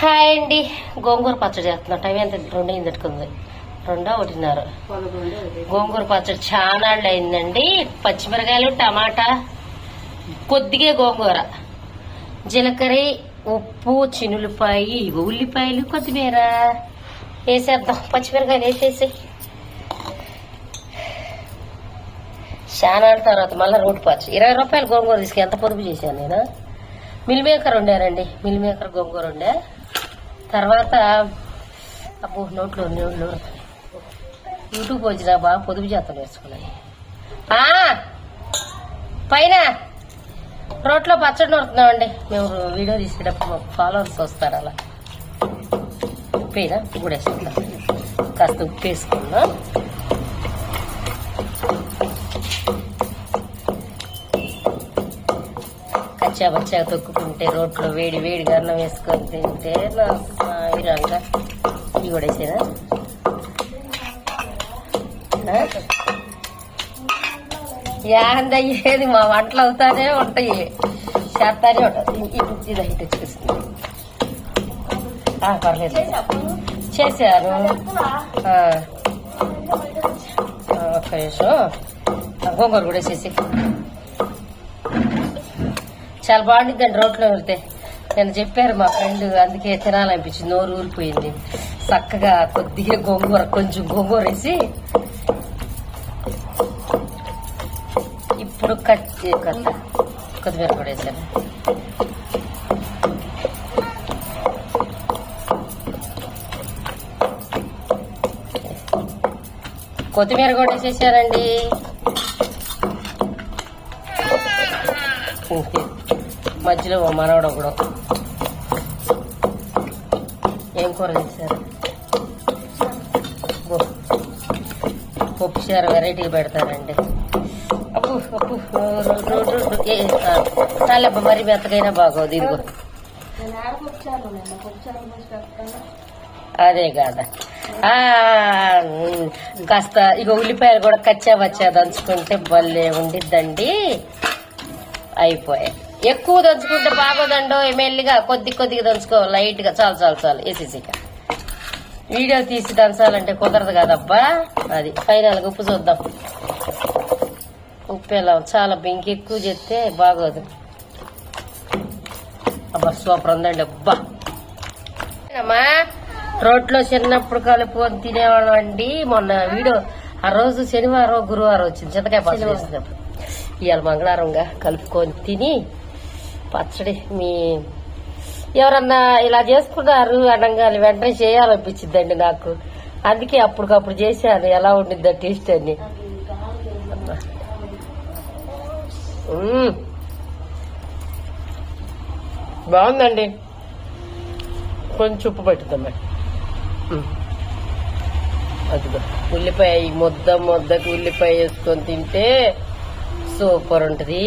Hi అండి. గోంగూర పచ్చడి చేస్తున్నా. టైం ఎంత? రెండు అయింది రెండో ఒకటిన్నర. గోంగూర పచ్చడి చాలా అయిందండి పచ్చిమిరకాయలు టమాటా కొద్దిగా గోంగూర జీలకర్ర ఉప్పు చినులపాయి ఉల్లిపాయలు కొత్తిమీర వేసేద్దాం. పచ్చిమిరకాయలు వేసేసి. చాలా తర్వాత మళ్ళీ రోడ్డు పచ్చడి. ఇరవై రూపాయలు గోంగూర తీసుకు ఎంత పొదుపు చేశాను నేను? మిల్ మేకర్ వండారండి. మిల్ మేకర్ గోంగూర ఉండే తర్వాత అబ్బో నోట్లో నోట్లు యూట్యూబ్ వచ్చినా బాగా పొదుపు చేస్తాను వేసుకున్నాయి. పైన రోట్లో పచ్చడి నడుతున్నామండి మేము వీడియో తీసేటప్పుడు మాకు ఫాలోవర్స్ వస్తారు అలా. ఉప్పు కూడా కాస్త ఉప్పు వేసుకున్నాం కచ్చా తొక్కుకుంటే రోట్లో వేడి వేడిగా అన్నం వేసుకొని తింటే నా సాయిరంగా ఇవి కూడా వేసేనా యాంద అయ్యేది మా వంటలు అవుతానే ఉంటాయి. చేస్తానే ఉంటుంది ఇది ఇది అయితే వచ్చేసింది పర్లేదు. చేశారు. ఒక్క నిమిషం. గోంగూర కూడా చేసి చాలా బాగుండిద్దండి రోట్లో వెళ్తే. నేను చెప్పారు మా ఫ్రెండ్ అందుకే తినాలనిపించింది నోరు ఊరిపోయింది. చక్కగా కొద్దిగా గోంగూర కొంచెం గోంగూర వేసి ఇప్పుడు కొత్త కొత్తిమీర కూడా వేసాను. కొత్తిమీర కూడా వేసేసానండి మధ్యలో ఓ మనవడు ఒకడు ఏం కూర చేశారు? పప్పు చార వెరైటీ పెడతారండి. అప్పు అప్పు చాలబ్బ మరి మెత్తకైనా బాగోదు ఇదిగో. అదే కాదా. కాస్త ఇక ఉల్లిపాయలు కూడా కచ్చా వచ్చా దంచుకుంటే భలే ఉండిద్దండి. అయిపోయాయి. ఎక్కువ దంచుకుంటే బాగోదండో మెల్లిగా కొద్ది కొద్దిగా దంచుకో లైట్గా చాలు చాలు. చాలు వేసేసి ఇక వీడియో తీసి దంచాలంటే కుదరదు కదబ్బా. అది ఫైనల్ ఉప్పు చూద్దాం. ఉప్పు ఎలా? చాలా ఇంక ఎక్కువ చేస్తే బాగోదు. అబ్బా సూపర్ ఉందండి అబ్బా. అమ్మా రోట్లో చిన్నప్పుడు కలుపుకొని తినేవాళ్ళం అండి. మొన్న వీడియో ఆ రోజు శనివారం గురువారం వచ్చింది. చింతకాయ పచ్చడి ఇవాళ మంగళవారంగా కలుపుకొని తిని పచ్చడి మీ ఎవరన్నా ఇలా చేసుకున్నారు అనగా వెంటనే చేయాలనిపించిందండి నాకు. అందుకే అప్పటికప్పుడు చేశాను. ఎలా ఉండిద్దా టేస్ట్ అని బాగుందండి. కొంచెం ఉప్పు పెట్టుతాం అదిగో. ఉల్లిపాయ ముద్ద ముద్దకు ఉల్లిపాయ వేసుకొని తింటే సూపర్ ఉంటుంది.